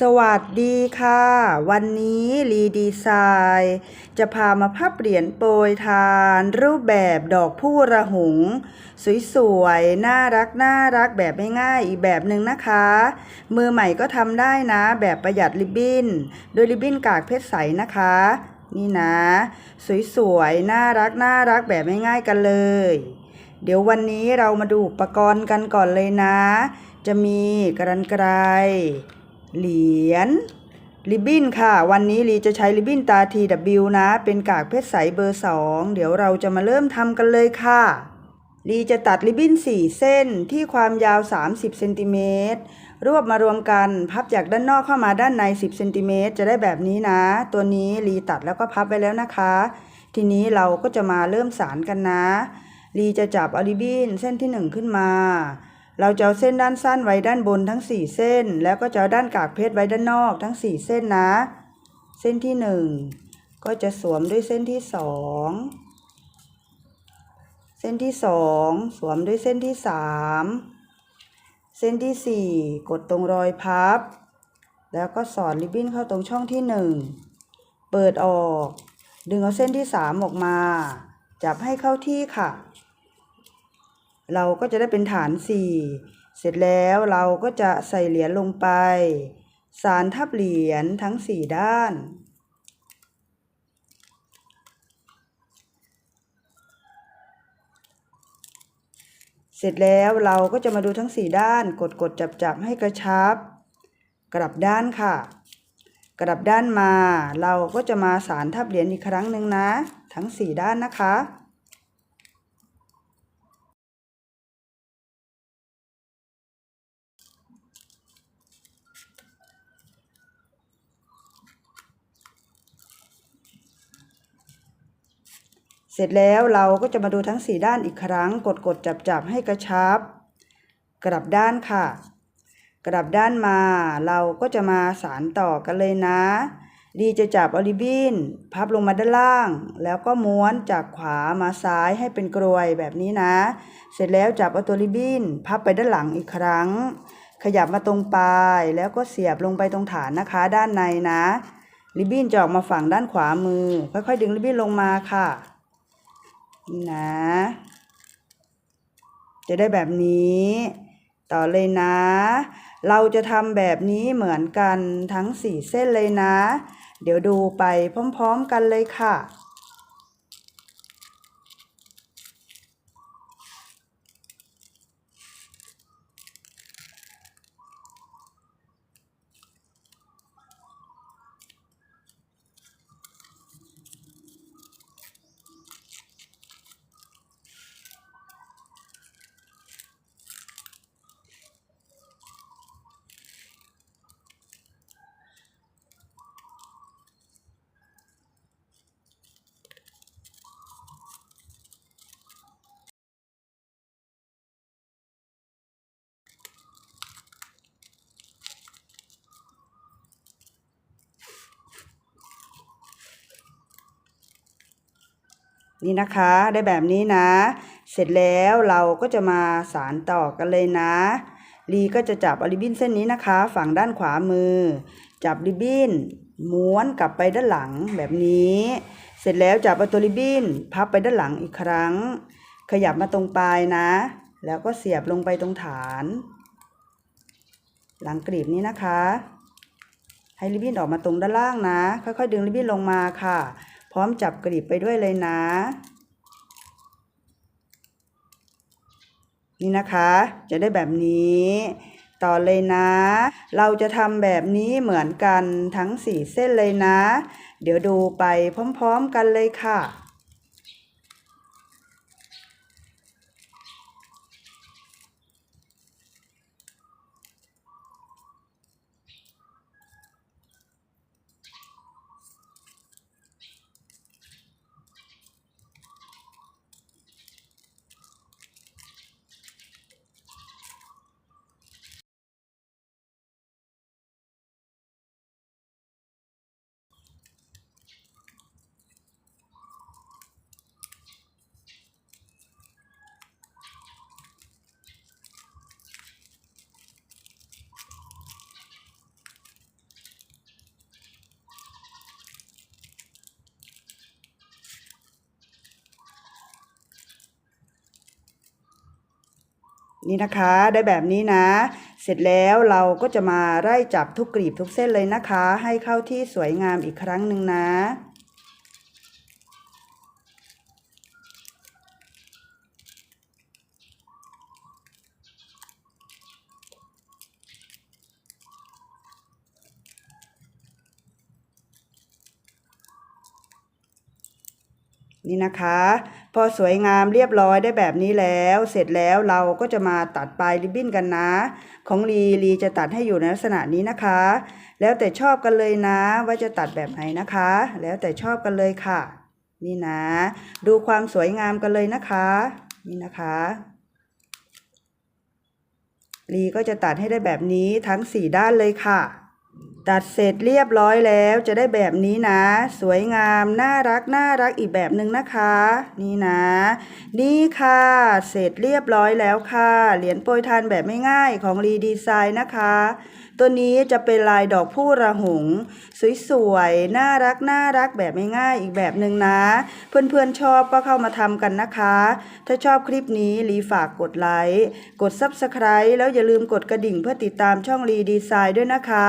สวัสดีค่ะ วันนี้รีดีไซน์จะพามาพับเหรียญโปรยทาน รูปแบบดอกผู้ระหง สวยๆ น่ารักน่ารักแบบง่ายๆอีกแบบหนึ่งนะคะ มือใหม่ก็ทำได้นะ แบบประหยัดริบบิ้น โดยริบบิ้นกากเพชรใสนะคะ นี่นะ สวยๆ น่ารักน่ารักแบบง่ายๆกันเลย เดี๋ยววันนี้เรามาดูอุปกรณ์กันก่อนเลยนะ จะมีกรรไกร เหรียญริบบิ้นค่ะ วันนี้ลีจะใช้ริบบิ้นตา TW นะ เป็นกากเพชรใสเบอร์ 2 เดี๋ยวเราจะมาเริ่มทำกันเลยค่ะลีจะตัดริบบิ้น 4 เส้นที่ความยาว 30เซนติเมตรรวบมารวมกันพับจากด้านนอกเข้ามาด้านใน 10เซนติเมตรจะได้แบบนี้นะ ตัวนี้ลีตัดแล้วก็พับไปแล้วนะคะ ทีนี้เราก็จะมาเริ่มสารกันนะลีจะจับอริบบิ้นเส้นที่ 1 ขึ้นมา เราจะเอาเส้นด้านสั้นไว้ด้านบนทั้ง 4 เส้น แล้วก็จะเอาด้านกากเพชรไว้ด้านนอกทั้ง 4 เส้นนะ เส้นที่ 1 ก็จะสวมด้วยเส้นที่ 2 เส้นที่ 2 สวมด้วยเส้นที่ 3 เส้นที่ 4 กดตรงรอยพับ แล้วก็สอดริบบิ้นเข้าตรงช่องที่ 1 เปิดออก ดึงเอาเส้นที่ 3 ออกมา จับให้เข้าที่ค่ะ เราก็จะได้เป็นฐาน 4 เสร็จแล้วเราก็จะใส่เหรียญลงไป สารทับเหรียญทั้ง 4 ด้าน เสร็จแล้วเราก็จะมาดูทั้ง 4 ด้าน กดกดจับจับให้กระชับ กลับด้านค่ะ กลับด้านมา เราก็จะมาสารทับเหรียญอีกครั้งหนึ่งนะ ทั้ง 4 ด้านนะคะ เสร็จแล้วเราก็จะมาดูทั้ง 4 ด้านอีกครั้ง กดกดจับจับให้กระชับ กลับด้านค่ะ กลับด้านมาเราก็จะมาสารต่อกันเลยนะ ดีจะจับออริบินพับลงมาด้านล่าง แล้วก็ม้วนจากขวามาซ้ายให้เป็นกรวยแบบนี้นะ เสร็จแล้วจับเอาตัวริบบิ้นพับไปด้านหลังอีกครั้ง ขยับมาตรงปลายแล้วก็เสียบลงไปตรงฐานนะคะ ด้านในนะริบบิ้นจะออกมาฝั่งด้านขวามือ ค่อยๆดึงริบบิ้นลงมาค่ะ นี่นะ จะได้แบบนี้ ต่อเลยนะ เราจะทำแบบนี้เหมือนกันทั้งสี่เส้นเลยนะ เดี๋ยวดูไปพร้อมๆกันเลยค่ะ นี่นะคะได้แบบนี้นะ เสร็จแล้วเราก็จะมาสารต่อกันเลยนะ ลีก็จะจับอริบบิ้นเส้นนี้นะคะ ฝั่งด้านขวามือ จับริบบิ้น ม้วนกลับไปด้านหลังแบบนี้ เสร็จแล้วจับเอาตัวริบบิ้น พับไปด้านหลังอีกครั้ง ขยับมาตรงปลายนะ แล้วก็เสียบลงไปตรงฐาน หลังกรีบนี้นะคะ ให้ริบบิ้นออกมาตรงด้านล่างนะ ค่อยๆ ดึงริบบิ้นลงมาค่ะ พร้อมจับกรีบไปด้วยเลยนะ นี่นะคะ จะได้แบบนี้ ต่อเลยนะ เราจะทำแบบนี้เหมือนกันทั้งสี่เส้นเลยนะ เดี๋ยวดูไปพร้อมๆกันเลยค่ะ นี่นะคะได้แบบนี้นะ เสร็จแล้วเราก็จะมาไล่จับทุกกลีบทุกเส้นเลยนะคะ ให้เข้าที่สวยงามอีกครั้งหนึ่งนะ นี่นะคะ อสวยงามเรียบร้อยได้แบบนี้แล้ว เสร็จแล้วเราก็จะมาตัดปลายริบบิ้นกันนะ ของลีลีจะตัดให้อยู่ในลักษณะนี้นะคะ แล้วแต่ชอบกันเลยนะ ว่าจะตัดแบบไหนนะคะ แล้วแต่ชอบกันเลยค่ะ นี่นะ ดูความสวยงามกันเลยนะคะ นี่นะคะลีก็จะตัดให้ได้แบบนี้ทั้งสี่ด้านเลยค่ะ ตัดเสร็จเรียบร้อยแล้วจะได้แบบนี้นะ สวยงาม น่ารักน่ารักอีกแบบหนึ่งนะคะ นี่นะ นี่ค่ะ เสร็จเรียบร้อยแล้วค่ะ เหรียญโปรยทานแบบไม่ง่ายของรีดีไซน์นะคะ ตัวนี้จะเป็นลายดอกผู้ระหง สวยๆ น่ารักน่ารักแบบไม่ง่ายอีกแบบหนึ่งนะ เพื่อนๆชอบก็เข้ามาทำกันนะคะ ถ้าชอบคลิปนี้รีฝากกดไลค์กด Subscribe แล้วอย่าลืมกดกระดิ่งเพื่อติดตามช่องรีดีไซน์ด้วยนะคะ